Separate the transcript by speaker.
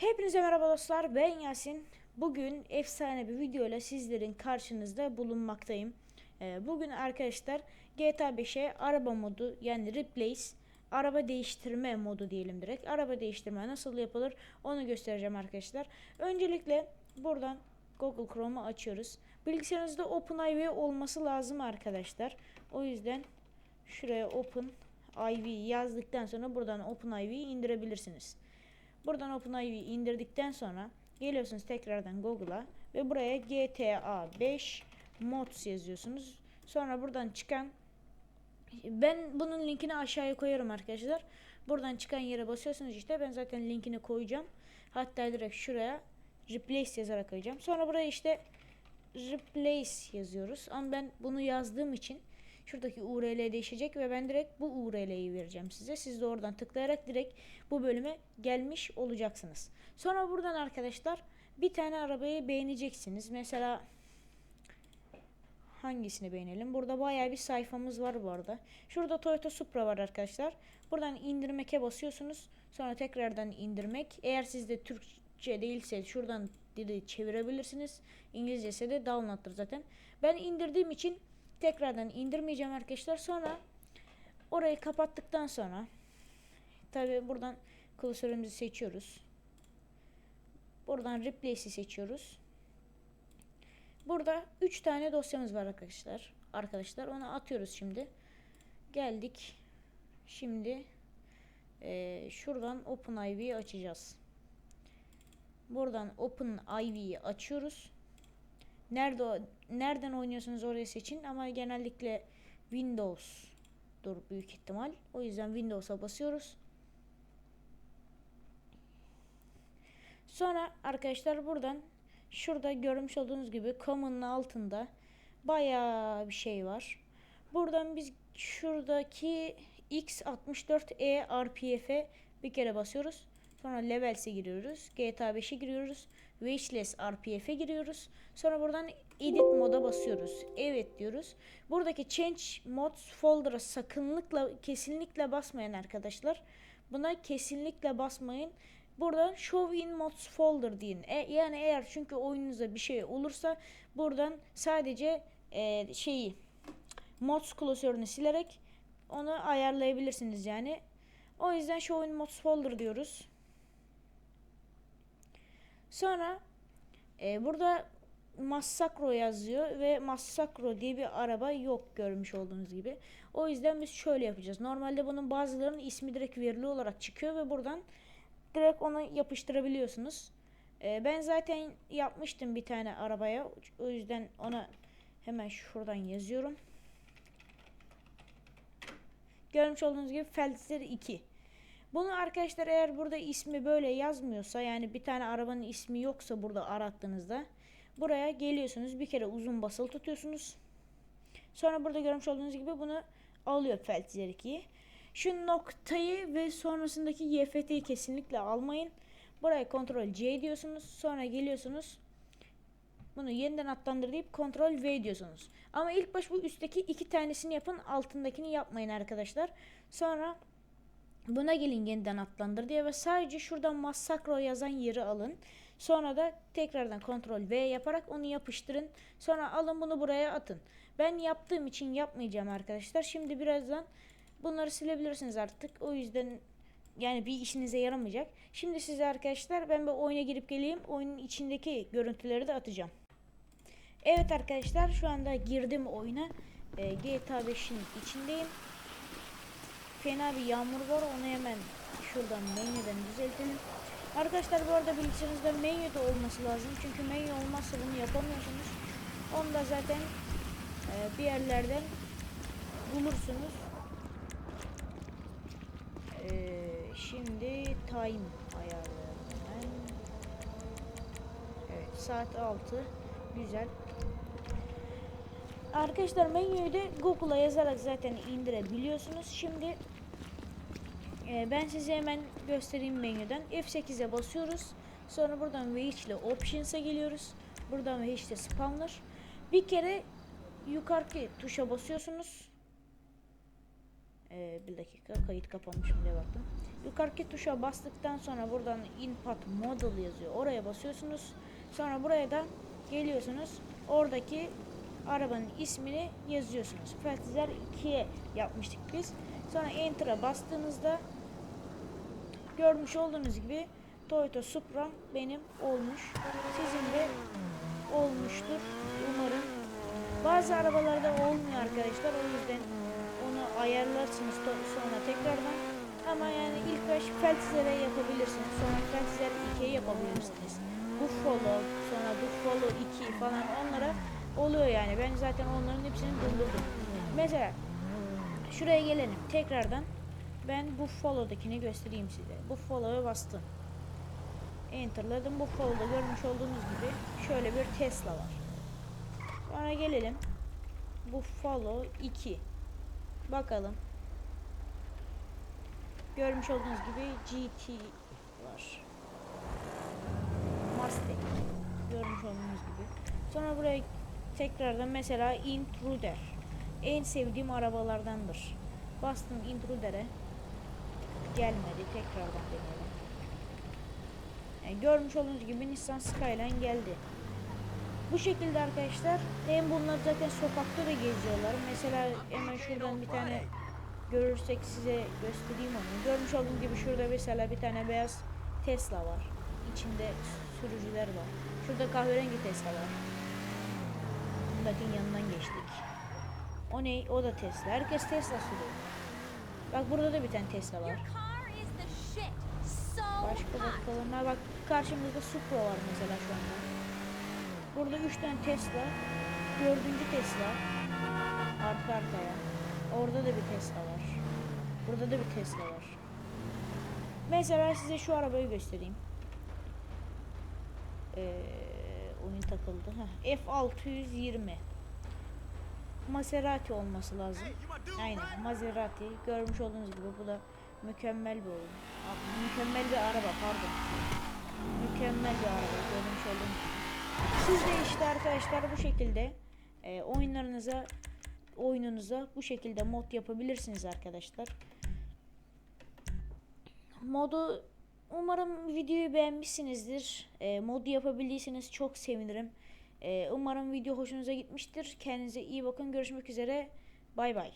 Speaker 1: Hepinize merhaba dostlar ben Yasin. Bugün efsane bir video ile sizlerin karşınızda bulunmaktayım. Ee, bugün arkadaşlar GTA 5'e araba modu yani replace araba değiştirme modu diyelim direkt. Araba değiştirme nasıl yapılır onu göstereceğim arkadaşlar. Öncelikle buradan Google Chrome'u açıyoruz. Bilgisayarınızda OpenIV olması lazım arkadaşlar. O yüzden şuraya OpenIV yazdıktan sonra buradan OpenIV'yi indirebilirsiniz. Buradan OpenIV indirdikten sonra geliyorsunuz tekrardan Google'a ve buraya GTA 5 mods yazıyorsunuz. Sonra buradan çıkan ben bunun linkini aşağıya koyarım arkadaşlar. Buradan çıkan yere basıyorsunuz işte ben zaten linkini koyacağım. Hatta direkt şuraya replace yazarak koyacağım. Sonra buraya işte replace yazıyoruz. Ama ben bunu yazdığım için şuradaki URL değişecek ve ben direkt bu URL'yi vereceğim size. Siz de oradan tıklayarak direkt bu bölüme gelmiş olacaksınız. Sonra buradan arkadaşlar bir tane arabayı beğeneceksiniz. Mesela hangisini beğenelim? Burada bayağı bir sayfamız var bu arada. Şurada Toyota Supra var arkadaşlar. Buradan indirmeke basıyorsunuz. Sonra tekrardan indirmek. Eğer sizde Türkçe değilse şuradan dili çevirebilirsiniz. İngilizce ise de download'dır zaten. Ben indirdiğim için tekrardan indirmeyeceğim arkadaşlar. Sonra orayı kapattıktan sonra tabi buradan klasörümüzü seçiyoruz. Buradan replace'i seçiyoruz. Burada 3 tane dosyamız var arkadaşlar. Arkadaşlar onu atıyoruz şimdi. Geldik. Şimdi e, şuradan OpenIV'yi açacağız. Buradan OpenIV'yi açıyoruz. Nerede nereden oynuyorsunuz orayı seçin ama genellikle Windows'dur büyük ihtimal. O yüzden Windows'a basıyoruz. Sonra arkadaşlar buradan şurada görmüş olduğunuz gibi common'ın altında bayağı bir şey var. Buradan biz şuradaki X64E RPF'e bir kere basıyoruz. Sonra Levels'e giriyoruz. GTA 5'e giriyoruz. Wishless RPF'e giriyoruz. Sonra buradan Edit moda basıyoruz. Evet diyoruz. Buradaki Change Mods folder'a sakınlıkla kesinlikle basmayın arkadaşlar. Buna kesinlikle basmayın. Buradan Show in Mods folder deyin. E, yani eğer çünkü oyununuzda bir şey olursa buradan sadece e, şeyi mods klasörünü silerek onu ayarlayabilirsiniz yani. O yüzden Show in Mods folder diyoruz. Sonra e, burada Massacro yazıyor ve Massacro diye bir araba yok görmüş olduğunuz gibi. O yüzden biz şöyle yapacağız. Normalde bunun bazılarının ismi direkt verili olarak çıkıyor ve buradan direkt onu yapıştırabiliyorsunuz. E, ben zaten yapmıştım bir tane arabaya. O yüzden ona hemen şuradan yazıyorum. Görmüş olduğunuz gibi Feltzer 2. Bunu arkadaşlar eğer burada ismi böyle yazmıyorsa yani bir tane arabanın ismi yoksa burada arattığınızda buraya geliyorsunuz bir kere uzun basılı tutuyorsunuz. Sonra burada görmüş olduğunuz gibi bunu alıyor Feltzer 2'yi. Şu noktayı ve sonrasındaki YFT'yi kesinlikle almayın. Buraya Ctrl C diyorsunuz. Sonra geliyorsunuz. Bunu yeniden adlandır deyip Ctrl V diyorsunuz. Ama ilk baş bu üstteki iki tanesini yapın. Altındakini yapmayın arkadaşlar. Sonra Buna gelin yeniden adlandır diye ve sadece şuradan Massacro yazan yeri alın. Sonra da tekrardan Ctrl V yaparak onu yapıştırın. Sonra alın bunu buraya atın. Ben yaptığım için yapmayacağım arkadaşlar. Şimdi birazdan bunları silebilirsiniz artık. O yüzden yani bir işinize yaramayacak. Şimdi size arkadaşlar ben bir oyuna girip geleyim. Oyunun içindeki görüntüleri de atacağım. Evet arkadaşlar şu anda girdim oyuna. Ee, GTA 5'in içindeyim fena bir yağmur var onu hemen şuradan menüden düzeltelim. Arkadaşlar bu arada bilgisayarınızda menü de olması lazım. Çünkü menü olmazsa bunu yapamıyorsunuz. Onu da zaten e, bir yerlerden bulursunuz. E, şimdi time ayarlayalım hemen. Evet saat 6. Güzel. Arkadaşlar menüyü de Google'a yazarak zaten indirebiliyorsunuz. Şimdi e, ben size hemen göstereyim menüden. F8'e basıyoruz. Sonra buradan VH ile Options'a geliyoruz. Buradan VH ile Spawner. Bir kere yukarıki tuşa basıyorsunuz. Ee, bir dakika kayıt kapanmış mı diye baktım. Yukarıki tuşa bastıktan sonra buradan input model yazıyor. Oraya basıyorsunuz. Sonra buraya da geliyorsunuz. Oradaki arabanın ismini yazıyorsunuz. Feltizler 2'ye yapmıştık biz. Sonra enter'a bastığınızda görmüş olduğunuz gibi Toyota Supra benim olmuş. Sizin de olmuştur umarım. Bazı arabalarda olmuyor arkadaşlar. O yüzden onu ayarlarsınız sonra tekrardan. Ama yani ilk baş Feltzer'e yapabilirsiniz. Sonra Feltzer 2'ye yapabilirsiniz. Buffalo, sonra Buffalo 2 falan onlara oluyor yani. Ben zaten onların hepsini durdurdum. Mesela şuraya gelelim tekrardan. Ben Buffalo'dakini göstereyim size. Buffalo'ya bastım. Enter'ladım. Buffalo'da görmüş olduğunuz gibi şöyle bir Tesla var. Sonra gelelim. Buffalo 2. Bakalım. Görmüş olduğunuz gibi GT var. Mustang. Görmüş olduğunuz gibi. Sonra buraya tekrardan mesela Intruder. En sevdiğim arabalardandır. Bastım Intruder'e. Gelmedi. Tekrardan deneyelim. Yani görmüş olduğunuz gibi Nissan Skyline geldi. Bu şekilde arkadaşlar hem bunlar zaten sokakta da geziyorlar. Mesela hemen şuradan bir tane görürsek size göstereyim onu. Görmüş olduğunuz gibi şurada mesela bir tane beyaz Tesla var. İçinde sürücüler var. Şurada kahverengi Tesla var. Bundakinin yanından geçtik. O ne? O da Tesla. Herkes Tesla sürüyor. Bak burada da bir tane Tesla var. Başka bakalım. Bak karşımızda Supra var mesela şu anda. Burada 3 tane Tesla. Dördüncü Tesla. Arka arkaya. Orada da bir Tesla var. Burada da bir Tesla var. Mesela ben size şu arabayı göstereyim. Ee, oyun takıldı. Heh, F620. Maserati olması lazım. Aynen Maserati. Görmüş olduğunuz gibi bu da mükemmel bir oyun. Mükemmel bir araba pardon. Mükemmel bir araba görmüş olduğunuz gibi. Siz de işte arkadaşlar bu şekilde e, oyunlarınıza oyununuza bu şekilde mod yapabilirsiniz arkadaşlar. Modu umarım videoyu beğenmişsinizdir. E, modu yapabildiyseniz çok sevinirim. E, umarım video hoşunuza gitmiştir. Kendinize iyi bakın. Görüşmek üzere. Bay bay.